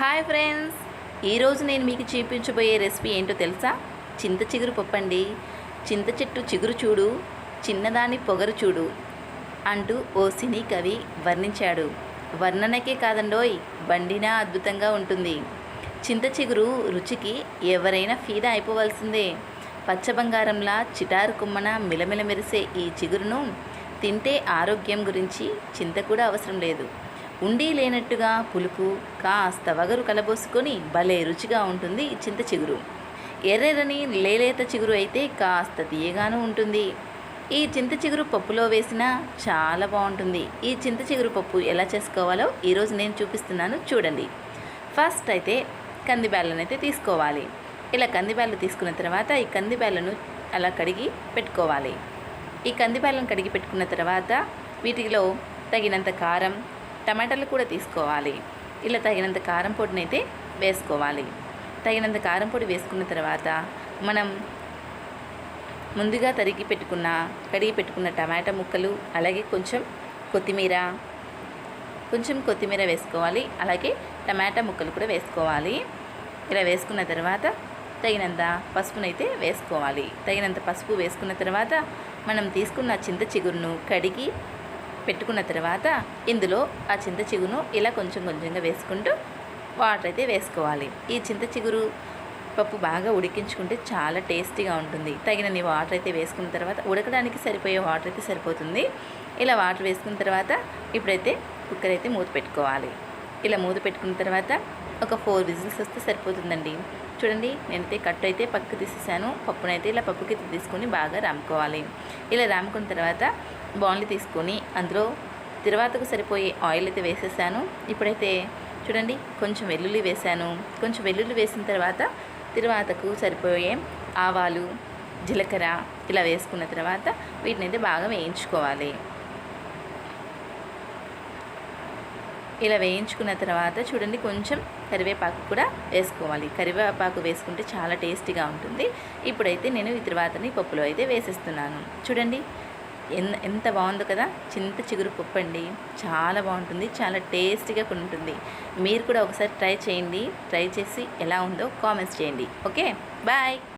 Hi friends. ఈరోజు నేను మీకు చూపించబోయే రెసిపీ ఏంటో తెలుసా? చింత చిగురు పప్పు అండి చింత చెట్టు చిగురు చూడు చిన్నదాని పొగరు చూడు అంటూ ఓ సినీ కవి వర్ణించాడు. వర్ణనకే కాదండోయ్ బండినా అద్భుతంగా ఉంటుంది. చింత చిగురు రుచికి ఎవరైనా ఫీదా అయిపోవలసిందే. పచ్చబంగారంలా చిటారు కుమ్మన మిలమిల మెరిసే ఈ చిగురును తింటే ఆరోగ్యం గురించి చింత కూడా అవసరం లేదు. ఉండి లేనట్టుగా పులుపు కాస్త వగరు కలబోసుకొని భలే రుచిగా ఉంటుంది ఈ చింత చిగురు. ఎర్రెరని లేలేత చిగురు అయితే కాస్త తీయగాను ఉంటుంది. ఈ చింత చిగురు పప్పులో వేసినా చాలా బాగుంటుంది. ఈ చింత చిగురు పప్పు ఎలా చేసుకోవాలో ఈరోజు నేను చూపిస్తున్నాను చూడండి. ఫస్ట్ అయితే కందిబ్యాళ్ళను అయితే తీసుకోవాలి. ఇలా కందిబ్యాళ్ళు తీసుకున్న తర్వాత ఈ కందిబ్యాళ్ళను అలా కడిగి పెట్టుకోవాలి. ఈ కందిబ్యాళ్ళను కడిగి పెట్టుకున్న తర్వాత వీటిలో తగినంత కారం టమాటాలు కూడా తీసుకోవాలి. ఇలా తగినంత కారం పొడిని అయితే వేసుకోవాలి. తగినంత కారం పొడి వేసుకున్న తర్వాత మనం ముందుగా తరిగి పెట్టుకున్న కడిగి పెట్టుకున్న టమాటా ముక్కలు అలాగే కొంచెం కొత్తిమీర కొంచెం కొత్తిమీర వేసుకోవాలి. అలాగే టమాటా ముక్కలు కూడా వేసుకోవాలి. ఇలా వేసుకున్న తర్వాత తగినంత పసుపునైతే వేసుకోవాలి. తగినంత పసుపు వేసుకున్న తర్వాత మనం తీసుకున్న చింత చిగురును కడిగి పెట్టుకున్న తర్వాత ఇందులో ఆ చింత చిగురును ఇలా కొంచెం కొంచెంగా వేసుకుంటూ వాటర్ అయితే వేసుకోవాలి. ఈ చింత చిగురు పప్పు బాగా ఉడికించుకుంటే చాలా టేస్టీగా ఉంటుంది. తగినన్ని వాటర్ అయితే వేసుకున్న తర్వాత ఉడకడానికి సరిపోయే వాటర్ అయితే సరిపోతుంది. ఇలా వాటర్ వేసుకున్న తర్వాత ఇప్పుడైతే కుక్కర్ అయితే మూత పెట్టుకోవాలి. ఇలా మూత పెట్టుకున్న తర్వాత ఒక ఫోర్ విజిల్స్ వస్తే సరిపోతుందండి. చూడండి నేనైతే కట్టు అయితే పక్కకు తీసేసాను. పప్పునైతే ఇలా పప్పుకి తీసుకొని బాగా రాముకోవాలి. ఇలా రాముకున్న తర్వాత బాండ్లు తీసుకొని అందులో తర్వాతకు సరిపోయే ఆయిల్ అయితే వేసేసాను. ఇప్పుడైతే చూడండి కొంచెం వెల్లుల్లి వేసాను. కొంచెం వెల్లుల్లి వేసిన తర్వాత తర్వాతకు సరిపోయే ఆవాలు జీలకర్ర ఇలా వేసుకున్న తర్వాత వీటిని అయితే బాగా వేయించుకోవాలి. ఇలా వేయించుకున్న తర్వాత చూడండి కొంచెం కరివేపాకు కూడా వేసుకోవాలి. కరివేపాకు వేసుకుంటే చాలా టేస్టీగా ఉంటుంది. ఇప్పుడైతే నేను ఈ తర్వాతని పప్పులో అయితే వేసేస్తున్నాను. చూడండి ఎంత ఎంత బాగుందో కదా. చింత చిగురు పప్పు అండి. చాలా బాగుంటుంది చాలా టేస్టీగా కూడా ఉంటుంది. మీరు కూడా ఒకసారి ట్రై చేయండి. ట్రై చేసి ఎలా ఉందో కామెంట్స్ చేయండి. Okay bye.